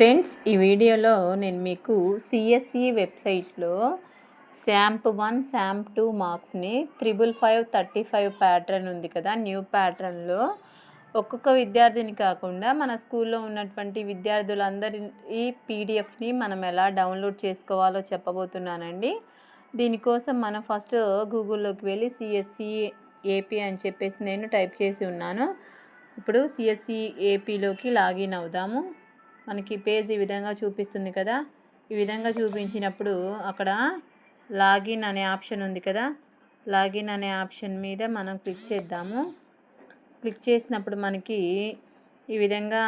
Friends ఈ వీడియోలో నేను మీకు సిఎస్ఈ వెబ్సైట్లో శాంప్ వన్ శాంప్ two మార్క్స్ని triple five thirty five pattern ఉంది కదా న్యూ ప్యాటర్న్లో. ఒక్కొక్క విద్యార్థిని కాకుండా మన స్కూల్లో ఉన్నటువంటి విద్యార్థులందరి ఈ పీడిఎఫ్ని మనం ఎలా డౌన్లోడ్ చేసుకోవాలో చెప్పబోతున్నానండి. దీనికోసం మనం ఫస్ట్ గూగుల్లోకి వెళ్ళి సిఎస్సి ఏపీ అని చెప్పేసి నేను టైప్ చేసి ఉన్నాను. ఇప్పుడు సిఎస్సి ఏపీలోకి లాగిన్ అవుదాము. మనకి పేజ్ ఈ విధంగా చూపిస్తుంది కదా? ఈ విధంగా చూపించినప్పుడు అక్కడ లాగిన్ అనే ఆప్షన్ ఉంది కదా? లాగిన్ అనే ఆప్షన్ మీద మనం క్లిక్ చేద్దాము. క్లిక్ చేసినప్పుడు మనకి ఈ విధంగా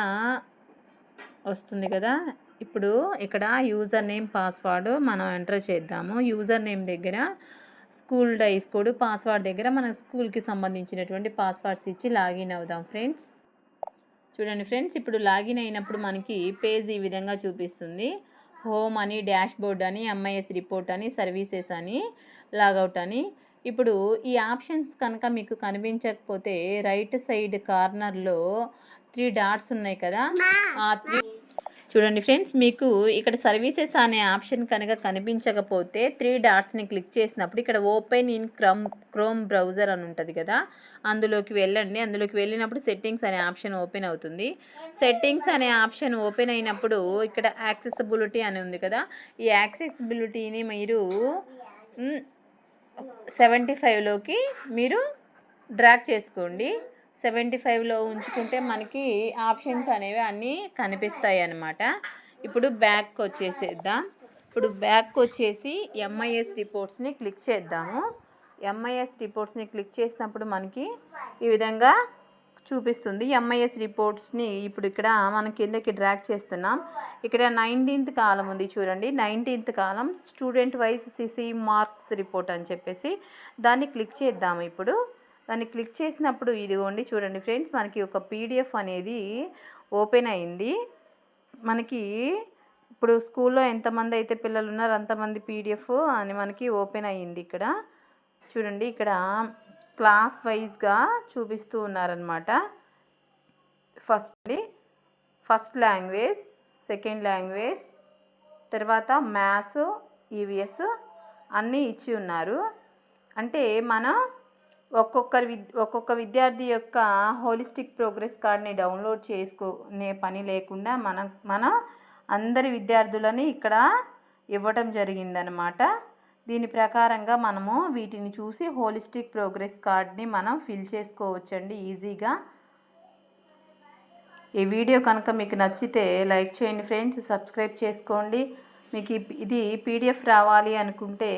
వస్తుంది కదా? ఇప్పుడు ఇక్కడ యూజర్ నేమ్ పాస్వర్డ్ మనం ఎంటర్ చేద్దాము. యూజర్ నేమ్ దగ్గర స్కూల్ డైస్ కోడ్ పాస్వర్డ్ దగ్గర మన స్కూల్కి సంబంధించినటువంటి పాస్వర్డ్స్ ఇచ్చి లాగిన్ అవుదాం ఫ్రెండ్స్. చూడండి ఫ్రెండ్స్ ఇప్పుడు లాగిన్ అయినప్పుడు మనకి పేజ్ ఈ విధంగా చూపిస్తుంది. హోమ్ అని డాష్ బోర్డ్ అని ఎంఐఎస్ రిపోర్ట్ అని సర్వీసెస్ అని లాగౌట్ అని. ఇప్పుడు ఈ ఆప్షన్స్ కనుక మీకు కనిపించకపోతే రైట్ సైడ్ కార్నర్లో త్రీ డాట్స్ ఉన్నాయి కదా ఆ త్రీ చూడండి ఫ్రెండ్స్ మీకు ఇక్కడ సర్వీసెస్ అనే ఆప్షన్ కనుక కనిపించకపోతే త్రీ డాట్స్ని క్లిక్ చేసినప్పుడు ఇక్కడ ఓపెన్ ఇన్ క్రమ్ క్రోమ్ బ్రౌజర్ అని ఉంటుంది కదా అందులోకి వెళ్ళండి. అందులోకి వెళ్ళినప్పుడు సెట్టింగ్స్ అనే ఆప్షన్ ఓపెన్ అవుతుంది. సెట్టింగ్స్ అనే ఆప్షన్ ఓపెన్ అయినప్పుడు ఇక్కడ యాక్సెసిబిలిటీ అని ఉంది కదా ఈ యాక్సెసిబిలిటీని మీరు సెవెంటీ ఫైవ్లోకి మీరు డ్రాక్ చేసుకోండి. సెవెంటీ ఫైవ్లో ఉంచుకుంటే మనకి ఆప్షన్స్ అనేవి అన్నీ కనిపిస్తాయి అన్నమాట ఇప్పుడు బ్యాక్ వచ్చేసేద్దాం. ఇప్పుడు బ్యాక్ వచ్చేసి ఎంఐఎస్ రిపోర్ట్స్ని క్లిక్ చేద్దాము. ఎంఐఎస్ రిపోర్ట్స్ని క్లిక్ చేసినప్పుడు మనకి ఈ విధంగా చూపిస్తుంది. ఎంఐఎస్ రిపోర్ట్స్ని ఇప్పుడు ఇక్కడ మనం కిందకి డ్రాక్ చేస్తున్నాం. ఇక్కడ నైన్టీన్త్ కాలం ఉంది చూడండి. నైన్టీన్త్ కాలం student wise CC marks report అని చెప్పేసి దాన్ని క్లిక్ చేద్దాము ఇప్పుడు. దాన్ని క్లిక్ చేసినప్పుడు ఇదిగోండి చూడండి ఫ్రెండ్స్ మనకి ఒక పీడిఎఫ్ అనేది ఓపెన్ అయింది. మనకి ఇప్పుడు స్కూల్లో ఎంతమంది అయితే పిల్లలు ఉన్నారో అంతమంది పీడిఎఫ్ అని మనకి ఓపెన్ అయ్యింది ఇక్కడ. చూడండి ఇక్కడ క్లాస్ వైజ్గా చూపిస్తూ ఉన్నారనమాట first first language second language తర్వాత మ్యాథ్స్ ఈవీఎస్ అన్నీ ఇచ్చి ఉన్నారు. అంటే మనం ఒక్కొక్కరి విద్ ఒక్కొక్క విద్యార్థి యొక్క హోలిస్టిక్ ప్రోగ్రెస్ కార్డ్ని డౌన్లోడ్ చేసుకునే పని లేకుండా మన మన అందరి విద్యార్థులని ఇక్కడ ఇవ్వటం జరిగిందనమాట దీని ప్రకారంగా మనము వీటిని చూసి హోలిస్టిక్ ప్రోగ్రెస్ కార్డ్ని మనం ఫిల్ చేసుకోవచ్చండి ఈజీగా. ఈ వీడియో కనుక మీకు నచ్చితే లైక్ చేయండి ఫ్రెండ్స్ సబ్స్క్రైబ్ చేసుకోండి. మీకు ఇది పీడిఎఫ్ రావాలి అనుకుంటే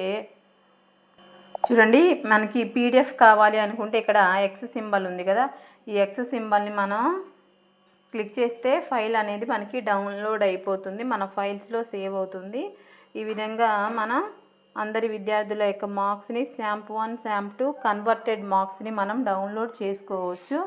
చూడండి మనకి పీడిఎఫ్ కావాలి అనుకుంటే ఇక్కడ ఎక్స్ సింబల్ ఉంది కదా. ఈ ఎక్స్ సింబల్ని మనం క్లిక్ చేస్తే ఫైల్ అనేది మనకి డౌన్లోడ్ అయిపోతుంది. మన ఫైల్స్లో సేవ్ అవుతుంది. ఈ విధంగా మనం అందరి విద్యార్థుల యొక్క మార్క్స్ని శాంప్ వన్ శాంప్ టూ కన్వర్టెడ్ మార్క్స్ని మనం డౌన్లోడ్ చేసుకోవచ్చు.